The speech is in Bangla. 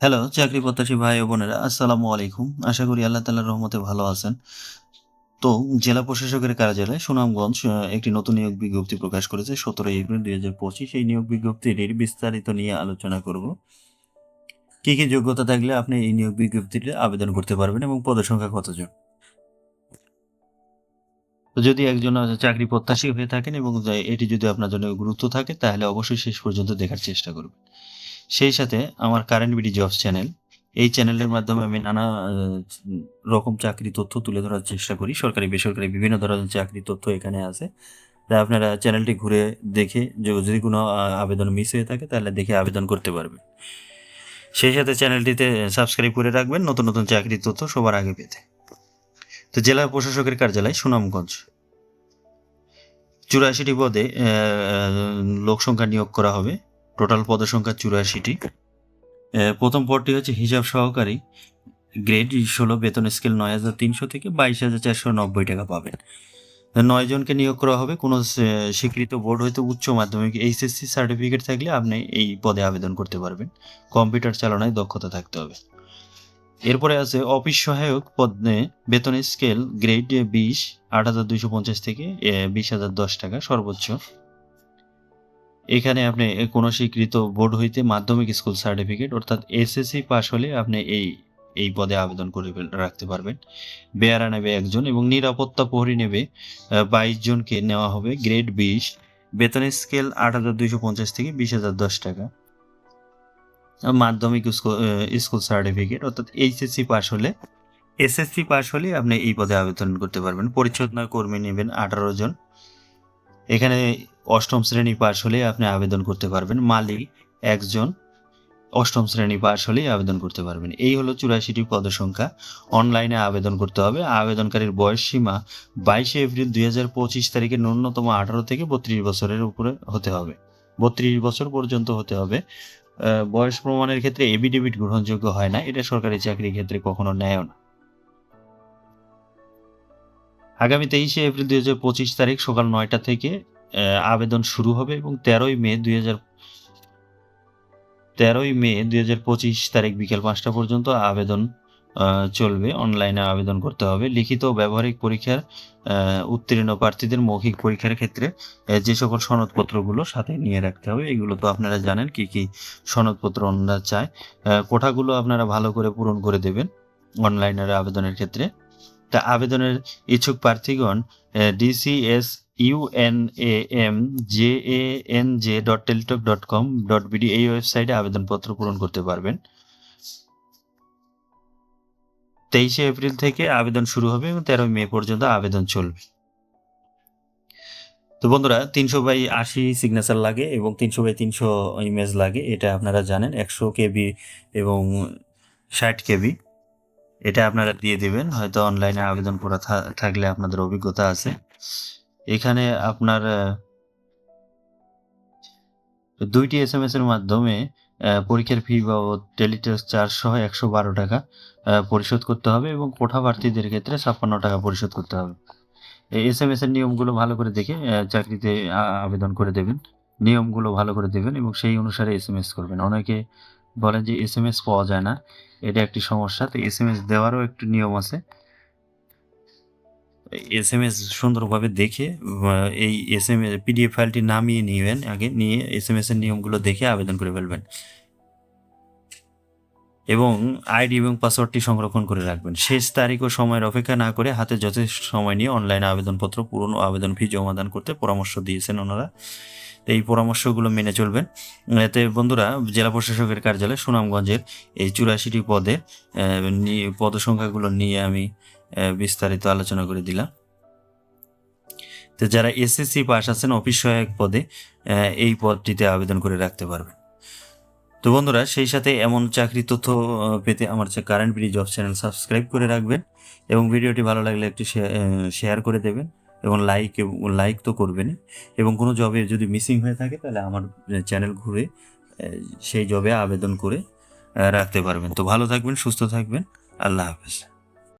হ্যালো চাকরি প্রত্যাশী ভাই ও বোনেরা, আসসালামু আলাইকুম। আশা করি আল্লাহ তাল্লাহর রহমতে ভালো আছেন। তো, জেলা প্রশাসকের কার্যালয়ে সুনামগঞ্জ একটি নতুন নিয়োগ বিজ্ঞপ্তি প্রকাশ করেছে। সতেরোই এপ্রিল দুই হাজার পঁচিশ এই নিয়োগ বিজ্ঞপ্তিটির বিস্তারিত নিয়ে আলোচনা করব। কি কি যোগ্যতা থাকলে আপনি এই নিয়োগ বিজ্ঞপ্তিতে আবেদন করতে পারবেন এবং পদের সংখ্যা কতজন যদি একজন চাকরি প্রত্যাশী হয়ে থাকেন এবং এটি যদি আপনার জন্য গুরুত্ব থাকে, তাহলে অবশ্যই শেষ পর্যন্ত দেখার চেষ্টা করবেন। সেই সাথে আমার কারেন্ট বিডি জবস চ্যানেল এই চ্যানেলের মাধ্যমে আমি নানা রকম চাকরি তথ্য তুলে ধরার চেষ্টা করি সরকারি বেসরকারি বিভিন্ন ধরনের চাকরি তথ্য এখানে আছে। তাই আপনারা চ্যানেলটি ঘুরে দেখে যদি কোনো আবেদন মিস হয়ে থাকে তাহলে দেখে আবেদন করতে পারবেন। সেই সাথে চ্যানেলটিতে সাবস্ক্রাইব করে রাখবেন নতুন নতুন চাকরি তথ্য সবার আগে পেতে। তো জেলা প্রশাসকের কার্যালয় সুনামগঞ্জ। চুরাশিটি পদে আহ, লোক সংখ্যা নিয়োগ করা হবে। টোটাল পদের সংখ্যা চুরাশিটি। প্রথম পদটি হচ্ছে হিসাব সহকারী। গ্রেড ষোলো, বেতন স্কেল নয় হাজার তিনশো থেকে বাইশ হাজার চারশো নব্বই টাকা পাবেন। নয় জনকে নিয়োগ করা হবে। কোনো স্বীকৃত বোর্ড হয়তো উচ্চ মাধ্যমিক এইচএসসি সার্টিফিকেট থাকলে আপনি এই পদে আবেদন করতে পারবেন। কম্পিউটার চালনায় দক্ষতা থাকতে হবে। এরপরে আছে অফিস সহায়ক পদে বেতন স্কেল গ্রেড বিশ, আট হাজার দুইশো পঞ্চাশ থেকে বিশ হাজার দশ টাকা সর্বোচ্চ। এখানে আপনি কোনো স্বীকৃত বোর্ড হইতে মাধ্যমিক স্কুল সার্টিফিকেট, অর্থাৎ এসএসসি পাস হলে আপনি এই এই পদে আবেদন করে রাখতে পারবেন। বেয়ারা নেবে একজন এবং নিরাপত্তা প্রহরী নেবে বাইশ জনকে নেওয়া হবে গ্রেড বিশ। বেতন স্কেল আট হাজার দুইশো পঞ্চাশ থেকে বিশ হাজার দশ টাকা। মাধ্যমিক স্কুল সার্টিফিকেট, অর্থাৎ এইচএসসি পাস হলে, এসএসসি পাস হলে আপনি এই পদে আবেদন করতে পারবেন। পরিচ্ছন্ন কর্মী নেবেন আঠারো জন। এখানে অষ্টম শ্রেণি পাশ হলে আপনি আবেদন করতে পারবেন। মালি একজন অষ্টম শ্রেণি পাশ হলেই আবেদন করতে পারবেন। এই হলো চুরাশিটি পদসংখ্যা অনলাইনে আবেদন করতে হবে। আবেদনকারীর বয়স সীমা বাইশে এপ্রিল দুই হাজার পঁচিশ তারিখে ন্যূনতম আঠারো থেকে বত্রিশ বছরের উপরে হতে হবে। বত্রিশ বছর পর্যন্ত হতে হবে। বয়স প্রমাণের ক্ষেত্রে এবিডেভিট গ্রহণযোগ্য হয় না। এটা সরকারি চাকরির ক্ষেত্রে কখনো নেয় না। আগামী তেইশে এপ্রিল দুই হাজার পঁচিশ তারিখ সকাল নয়টা থেকে আবেদন শুরু হবে এবং তেরোই মে দুই হাজার তেরোই মে দুই হাজার পঁচিশ তারিখ বিকেল পাঁচটা পর্যন্ত আবেদন চলবে। অনলাইনে আবেদন করতে হবে। লিখিত ব্যবহারিক পরীক্ষার উত্তীর্ণ প্রার্থীদের মৌখিক পরীক্ষার ক্ষেত্রে যে সকল সনদপত্রগুলো সাথে নিয়ে রাখতে হবে, এগুলো তো আপনারা জানেন কি কি সনদপত্র ওনারা চায়। কোঠাগুলো আপনারা ভালো করে পূরণ করে দেবেন অনলাইনের আবেদনের ক্ষেত্রে। তা আবেদনের ইচ্ছুক প্রার্থীগণ DCS UNAM J A N J dot Teletalk dot com dot BD এই ওয়েবসাইটে আবেদনপত্র পূরণ করতে পারবেন। তেইশে এপ্রিল থেকে আবেদন শুরু হবে এবং তেরোই মে পর্যন্ত আবেদন চলবে। তো বন্ধুরা, তিনশো বাই আশি সিগনেচার লাগে এবং তিনশো বাই তিনশো ইমেজ লাগে। এটা আপনারা জানেন, একশো কেবি এবং ষাট কেবি। এটা আপনারা দিয়ে দিবেন, হয়তো অনলাইনে আবেদন করা থাকলে আপনাদের অভিজ্ঞতা আছে। এখানে আপনার দুইটি এস এম এস এর মাধ্যমে পরীক্ষার ফি বাবদ টেলিটেস্ট চার্জ সহ একশো বারো টাকা পরিশোধ করতে হবে এবং কোঠা প্রার্থীদের ক্ষেত্রে ছাপ্পান্ন টাকা পরিশোধ করতে হবে। এস এম এস এর নিয়মগুলো ভালো করে দেখে চাকরিতে আবেদন করে দেবেন। নিয়মগুলো ভালো করে দেবেন এবং সেই অনুসারে এস এম এস করবেন। অনেকে বলেন যে এস এম এস পাওয়া যায় না, এটা একটি সমস্যা। তো এস এম এস দেওয়ারও একটু নিয়ম আছে। এস এম এস সুন্দরভাবে দেখে এই এস এম এস পিডিএফ ফাইলটি নামিয়ে নিবেন, আগে নিয়ে এস এম এস এর নিয়মগুলো দেখে আবেদন করে ফেলবেন। এবং আইডি এবং পাসওয়ার্ডটি সংরক্ষণ করে রাখবেন। শেষ তারিখ ও সময়ের অপেক্ষা না করে হাতে যথেষ্ট সময় নিয়ে অনলাইনে আবেদনপত্র পূরণ ও আবেদন ফি জমাদান করতে পরামর্শ দিয়েছেন ওনারা। এই পরামর্শগুলো মেনে চলবেন। এতে বন্ধুরা, জেলা প্রশাসকের কার্যালয়ে সুনামগঞ্জের এই চুরাশিটি পদে পদসংখ্যাগুলো নিয়ে আমি বিস্তারিত আলোচনা করে দিলাম। তো যারা এসএসসি পাস আছেন, অফিস সহায়ক পদে এই পদটিতে আবেদন করে রাখতে পারবেন। তো বন্ধুরা, সেই সাথে এমন চাকরি তথ্য পেতে আমার current BD job channel subscribe করে রাখবেন এবং ভিডিওটি ভালো লাগলে একটু শেয়ার করে দেবেন এবং লাইক লাইক তো করবেন এবং কোনো জবে যদি মিসিং হয়ে থাকে, তাহলে আমার চ্যানেল ঘুরে সেই জবে আবেদন করে রাখতে পারবেন। তো ভালো থাকবেন, সুস্থ থাকবেন। আল্লাহ হাফেজ।